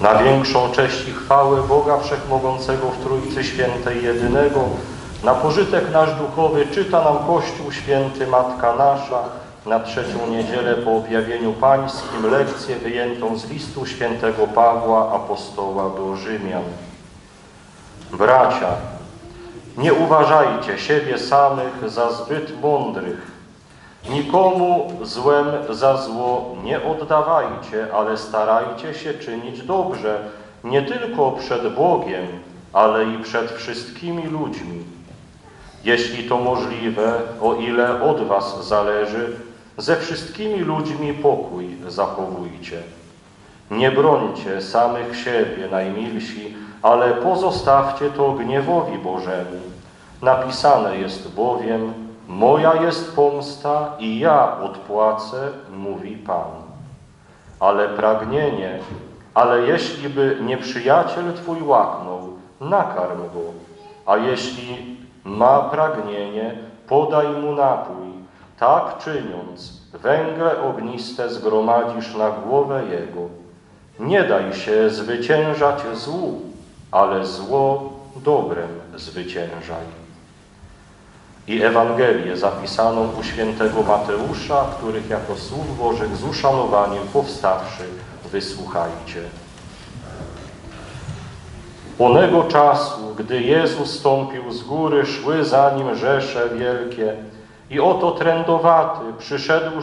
Na większą cześć i chwałę Boga Wszechmogącego w Trójcy Świętej Jedynego, na pożytek nasz duchowy czyta nam Kościół Święty Matka Nasza, na trzecią niedzielę po objawieniu pańskim lekcję wyjętą z listu świętego Pawła, apostoła do Rzymian. Bracia, nie uważajcie siebie samych za zbyt mądrych. Nikomu złem za zło nie oddawajcie, ale starajcie się czynić dobrze, nie tylko przed Bogiem, ale i przed wszystkimi ludźmi. Jeśli to możliwe, o ile od was zależy, ze wszystkimi ludźmi pokój zachowujcie. Nie brońcie samych siebie, najmilsi, ale pozostawcie to gniewowi Bożemu. Napisane jest bowiem, moja jest pomsta i ja odpłacę, mówi Pan. Ale pragnienie, ale jeśli by nieprzyjaciel Twój łaknął, nakarm go, a jeśli ma pragnienie, podaj mu napój. Tak czyniąc, węgle ogniste zgromadzisz na głowę jego. Nie daj się zwyciężać złu, ale zło dobrem zwyciężaj. I Ewangelię zapisaną u świętego Mateusza, których jako słów Bożych z uszanowaniem powstawszy wysłuchajcie. Onego czasu, gdy Jezus stąpił z góry, szły za nim rzesze wielkie i oto trędowaty, przyszedłszy